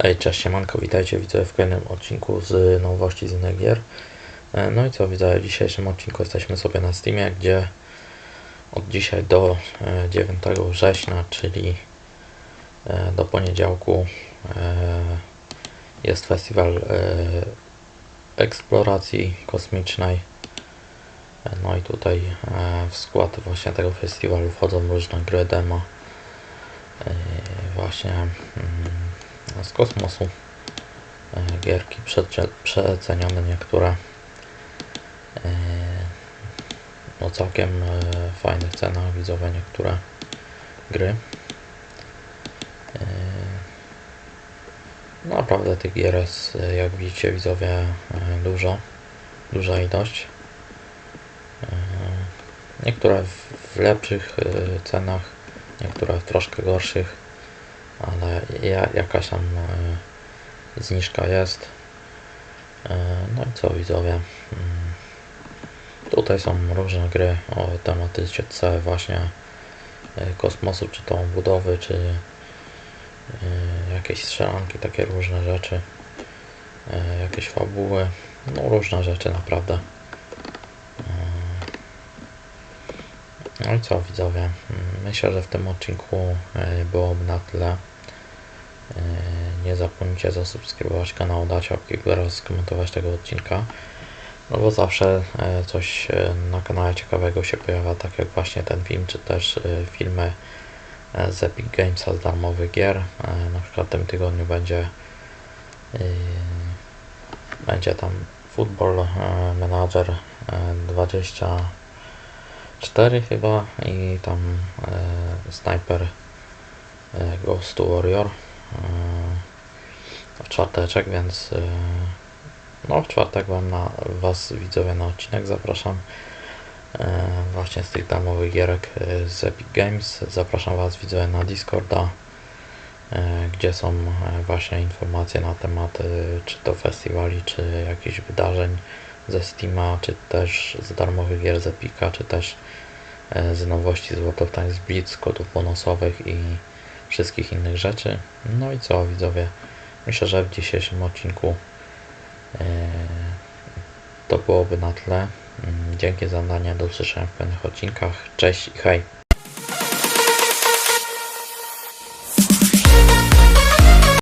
Ej, cześć, siemanko, witajcie, widzę w kolejnym odcinku z nowości z innych gier. E, No i co, widzę, w dzisiejszym odcinku jesteśmy sobie na Steamie, gdzie od dzisiaj do e, 9 września, czyli e, do poniedziałku e, jest festiwal e, eksploracji kosmicznej. E, No i tutaj e, w skład właśnie tego festiwalu wchodzą różne gry demo. E, Właśnie mm, z kosmosu. E, Gierki przece- przecenione niektóre. E, No całkiem e, fajnych cenach widzowe niektóre gry. E, Naprawdę tych gier jest, jak widzicie widzowie, dużo. Duża ilość. Niektóre w- lepszych cenach, niektóre w troszkę gorszych ale ja, jakaś tam e, zniżka jest. E, no i co widzowie? Mm, Tutaj są różne gry o tematyce właśnie e, kosmosu, czy to budowy, czy jakieś strzelanki, takie różne rzeczy, jakieś fabuły, no różne rzeczy naprawdę. No i co widzowie? Myślę, że w tym odcinku e, było na tyle. E, nie zapomnijcie zasubskrybować kanału, dać łapki w górę, skomentować tego odcinka. No bo zawsze e, coś na kanale ciekawego się pojawia, tak jak właśnie ten film, czy też filmy z Epic Gamesa z darmowych gier. Na przykład w tym tygodniu będzie będzie tam Football Manager 20 4 chyba i tam e, Sniper e, Ghost Warrior e, w czwarteczek, więc e, no w czwartek Wam na Was widzowie na odcinek zapraszam e, właśnie z tych darmowych gierek e, z Epic Games. Zapraszam Was widzowie na Discorda e, gdzie są e, właśnie informacje na temat e, czy to festiwali, czy jakichś wydarzeń ze Steama, czy też z darmowych gier z Epica, czy też e, z nowości z World of Tanks Blitz, kodów bonusowych i wszystkich innych rzeczy. No i co widzowie, myślę, że w dzisiejszym odcinku e, to byłoby na tyle. Mm, Dzięki za oglądanie, do usłyszenia w kolejnych odcinkach. Cześć i hej!